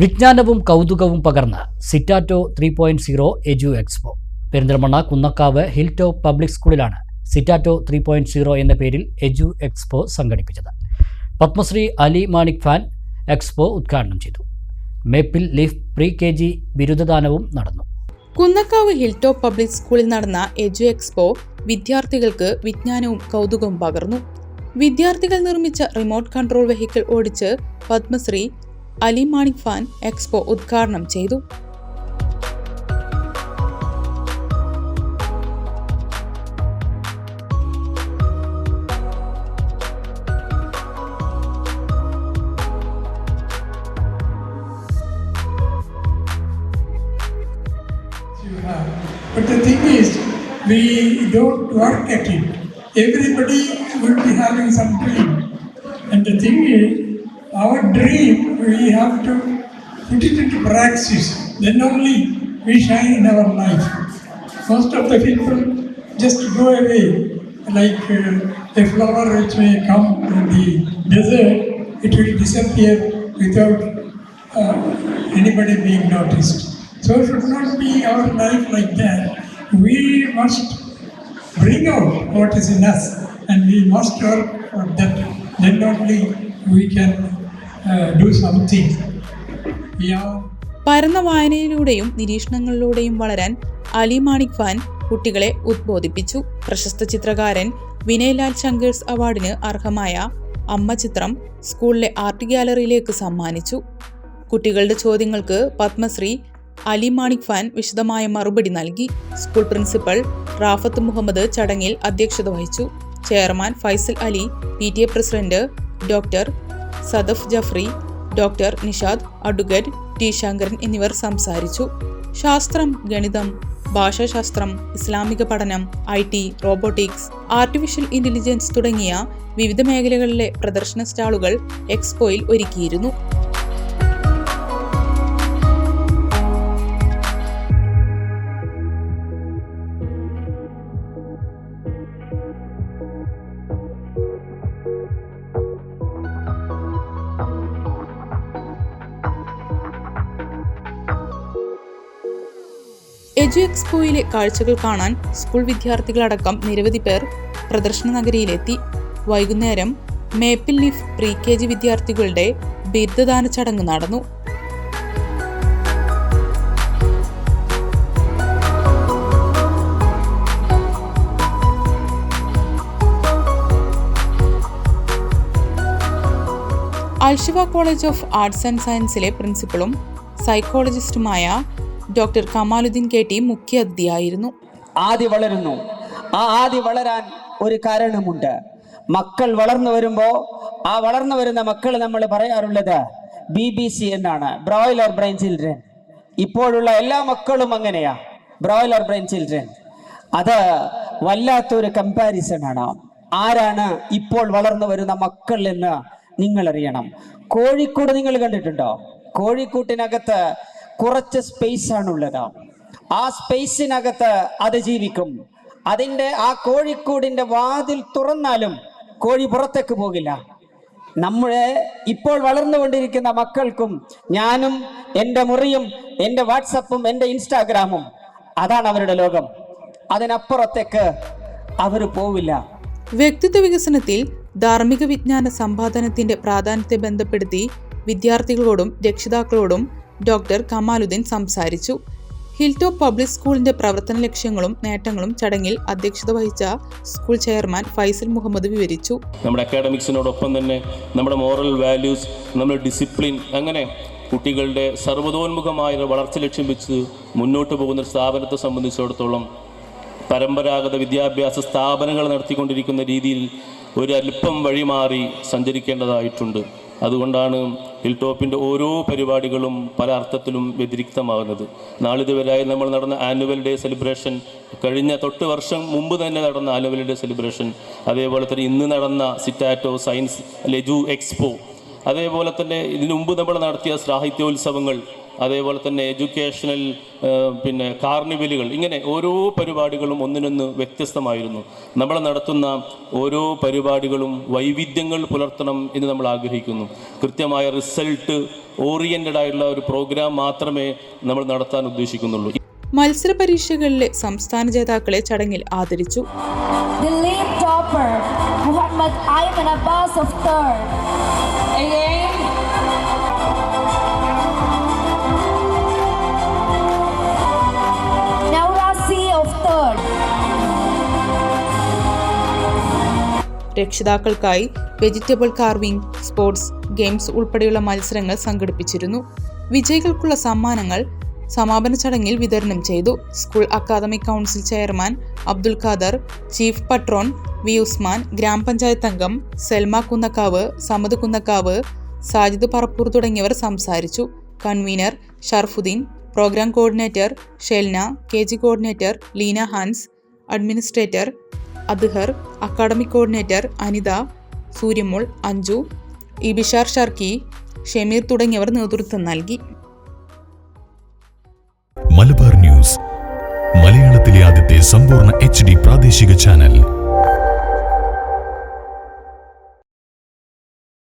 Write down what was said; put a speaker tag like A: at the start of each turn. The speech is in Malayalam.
A: വിജ്ഞാനവും കൗതുകവും പകർന്ന് സിറ്റാറ്റോ three point zero edu expo. Perinthalmanna Kunnakkavu hill top public സ്കൂളിലാണ് സിറ്റാറ്റോ ത്രീ പോയിന്റ് സീറോ എന്ന പേരിൽ എജു എക്സ്പോ സംഘടിപ്പിച്ചത്. പത്മശ്രീ അലി മാണിക് ഫാൻ എക്സ്പോ ഉദ്ഘാടനം ചെയ്തു. Maple leaf pre K G ബിരുദദാനവും നടന്നു.
B: കുന്നക്കാവ് ഹിൽ ടോപ്പ് പബ്ലിക് സ്കൂളിൽ നടന്ന എജു എക്സ്പോ വിദ്യാർത്ഥികൾക്ക് വിജ്ഞാനവും കൗതുകവും പകർന്നു. വിദ്യാർത്ഥികൾ നിർമ്മിച്ച റിമോട്ട് കൺട്രോൾ വെഹിക്കിൾ ഓടിച്ച് പത്മശ്രീ അലി മാണിക് ഫാൻ എക്സ്പോ ഉദ്ഘാടനം ചെയ്തു
C: you have. But the thing is, we don't work at it. Everybody will be having some dream. And the thing is, our dream, we have to put it into practice. Then only we shine in our life. Most of the people just go away like uh, a flower which may come in the desert, it will disappear without uh, anybody being noticed. So it should not be our life like that. We must bring out what is in us and we must work for that. Then only we can
B: പരന്ന വായനയിലൂടെയും നിരീക്ഷണങ്ങളിലൂടെയും വളരാൻ അലി മാണിക് ഫാൻ കുട്ടികളെ ഉദ്ബോധിപ്പിച്ചു. പ്രശസ്ത ചിത്രകാരൻ വിനയ്ലാൽ ശങ്കേഴ്സ് അവാർഡിന് അർഹമായ അമ്മ ചിത്രം സ്കൂളിലെ ആർട്ട് ഗ്യാലറിയിലേക്ക് സമ്മാനിച്ചു. കുട്ടികളുടെ ചോദ്യങ്ങൾക്ക് പത്മശ്രീ അലി മാണിക് ഫാൻ വിശദമായ മറുപടി നൽകി. സ്കൂൾ പ്രിൻസിപ്പൽ റാഫത്ത് മുഹമ്മദ് ചടങ്ങിൽ അധ്യക്ഷത വഹിച്ചു. Chairman Faisal Ali P president doctor Sadaf Jafri doctor Nishad advocate T Shankaran എന്നിവർ സംസാരിച്ചു. ശാസ്ത്രം ഗണിതം ഭാഷാശാസ്ത്രം ഇസ്ലാമിക പഠനം I T robotics artificial intelligence തുടങ്ങിയ വിവിധ മേഖലകളിലെ പ്രദർശന സ്റ്റാളുകൾ എക്സ്പോയിൽ ഒരുക്കിയിരുന്നു. എജു എക്സ്പോയിലെ കാഴ്ചകൾ കാണാൻ സ്കൂൾ വിദ്യാർത്ഥികളടക്കം നിരവധി പേർ പ്രദർശന നഗരിയിലെത്തി. വൈകുന്നേരം maple leaf pre K G വിദ്യാർത്ഥികളുടെ ബിരുദദാന ചടങ്ങ് നടന്നു. Alshifa college of arts and സയൻസിലെ പ്രിൻസിപ്പളും സൈക്കോളജിസ്റ്റുമായ ഡോക്ടർ കമാലുദ്ദീൻ കെ ടി മുഖ്യ അതിഥിയായിരുന്നു
D: ആദി വളരുന്നു. ആ ആദി വളരാൻ ഒരു കാരണമുണ്ട്. മക്കൾ വളർന്നു വരുമ്പോ ആ വളർന്നു വരുന്ന മക്കൾ നമ്മൾ പറയാറുള്ളത് ബി ബി സി എന്നാണ്. ബ്രോയിലർ ബ്രെയിൻ ചിൽഡ്രൻ ഇപ്പോഴുള്ള എല്ലാ മക്കളും അങ്ങനെയാ. ബ്രോയിലർ ബ്രെയിൻ ചിൽഡ്രൻ അത് വല്ലാത്തൊരു കമ്പാരിസൺ ആണ്. ആരാണ് ഇപ്പോൾ വളർന്നു വരുന്ന മക്കൾ എന്ന് നിങ്ങൾ അറിയണം കോഴിക്കോട് നിങ്ങൾ കണ്ടിട്ടുണ്ടോ? കോഴിക്കൂട്ടിനകത്ത് കുറച്ച് സ്പേസ് ആണുള്ളത് ആ സ്പേസിനകത്ത് അത് ജീവിക്കും. അതിന്റെ ആ കോഴിക്കൂടിന്റെ വാതിൽ തുറന്നാലും കോഴി പുറത്തേക്ക് പോകില്ല. നമ്മുടെ ഇപ്പോൾ വളർന്നുകൊണ്ടിരിക്കുന്ന മക്കൾക്കും ഞാനും എന്റെ മുറിയും എന്റെ വാട്സപ്പും എന്റെ ഇൻസ്റ്റാഗ്രാമും അതാണ് അവരുടെ ലോകം. അതിനപ്പുറത്തേക്ക് അവർ പോവില്ല.
B: വ്യക്തിത്വ വികസനത്തിൽ ധാർമ്മിക വിജ്ഞാന സമ്പാദനത്തിന്റെ പ്രാധാന്യത്തെ ബന്ധപ്പെടുത്തി വിദ്യാർത്ഥികളോടും രക്ഷിതാക്കളോടും ഡോക്ടർ കമാലുദ്ദീൻ സംസാരിച്ചു. ഹിൽ ടോപ്പ് പബ്ലിക് സ്കൂളിന്റെ പ്രവർത്തന ലക്ഷ്യങ്ങളും നേട്ടങ്ങളും ചടങ്ങിൽ അധ്യക്ഷത വഹിച്ച സ്കൂൾ ചെയർമാൻ ഫൈസൽ മുഹമ്മദ് വിവരിച്ചു.
E: നമ്മുടെ അക്കാഡമിക്സിനോടൊപ്പം തന്നെ നമ്മുടെ മോറൽ വാല്യൂസ് നമ്മുടെ ഡിസിപ്ലിൻ അങ്ങനെ കുട്ടികളുടെ സർവതോന്മുഖമായ വളർച്ച ലക്ഷ്യം വെച്ച് മുന്നോട്ട് പോകുന്ന സ്ഥാപനത്തെ സംബന്ധിച്ചിടത്തോളം പരമ്പരാഗത വിദ്യാഭ്യാസ സ്ഥാപനങ്ങൾ നടത്തിക്കൊണ്ടിരിക്കുന്ന രീതിയിൽ ഒരു അല്പം വഴിമാറി സഞ്ചരിക്കേണ്ടതായിട്ടുണ്ട്. അതുകൊണ്ടാണ് ഹിൽ ടോപ്പിന്റെ ഓരോ പരിപാടികളും പല അർത്ഥത്തിലും വ്യതിരിക്തമാകുന്നത്. നാളിതുവരായി നമ്മൾ നടന്ന ആനുവൽ ഡേ സെലിബ്രേഷൻ കഴിഞ്ഞ തൊട്ട് വർഷം മുമ്പ് തന്നെ നടന്ന ആനുവൽ ഡേ സെലിബ്രേഷൻ അതേപോലെ തന്നെ ഇന്ന് നടന്ന സിറ്റാറ്റോ സയൻസ് ലെജു എക്സ്പോ അതേപോലെ തന്നെ ഇതിനു മുമ്പ് നമ്മൾ നടത്തിയ സാഹിത്യോത്സവങ്ങൾ അതേപോലെ തന്നെ എഡ്യൂക്കേഷണൽ പിന്നെ കാർണിവലുകൾ ഇങ്ങനെ ഓരോ പരിപാടികളും ഒന്നിനൊന്ന് വ്യത്യസ്തമായിരുന്നു. നമ്മൾ നടത്തുന്ന ഓരോ പരിപാടികളും വൈവിധ്യങ്ങൾ പുലർത്തണം എന്ന് നമ്മൾ ആഗ്രഹിക്കുന്നു. കൃത്യമായ റിസൾട്ട് ഓറിയന്റഡ് ആയിട്ടുള്ള ഒരു പ്രോഗ്രാം മാത്രമേ നമ്മൾ നടത്താൻ ഉദ്ദേശിക്കുന്നുള്ളൂ.
B: മത്സര പരീക്ഷകളിലെ സംസ്ഥാന ജേതാക്കളെ ചടങ്ങിൽ ആദരിച്ചു.
F: മുഹമ്മദ് അബ്ബാസ് ഓഫ് Muhammad
B: രക്ഷിതാക്കൾക്കായി വെജിറ്റബിൾ കാർവിംഗ് സ്പോർട്സ് ഗെയിംസ് ഉൾപ്പെടെയുള്ള മത്സരങ്ങൾ സംഘടിപ്പിച്ചിരുന്നു. വിജയികൾക്കുള്ള സമ്മാനങ്ങൾ സമാപന ചടങ്ങിൽ വിതരണം ചെയ്തു. School academic council chairman Abdul Khader chief patron V. Usman ഗ്രാമപഞ്ചായത്ത് അംഗം സെൽമ കുന്നക്കാവ് സമദ് കുന്നക്കാവ് സാജിദ് പറപ്പൂർ തുടങ്ങിയവർ സംസാരിച്ചു. Convener Sharafuddin programme coordinator Shelna K G coordinator Leena Hans administrator Adhar academic coordinator Anitha Suryamol Anju Ibishar Sharqi Shameer തുടങ്ങിയവർ നേതൃത്വം നൽകി.
G: മലബാർ ന്യൂസ് മലയാളത്തിലെ ആദ്യത്തെ സമ്പൂർണ എച്ച് പ്രാദേശിക ചാനൽ.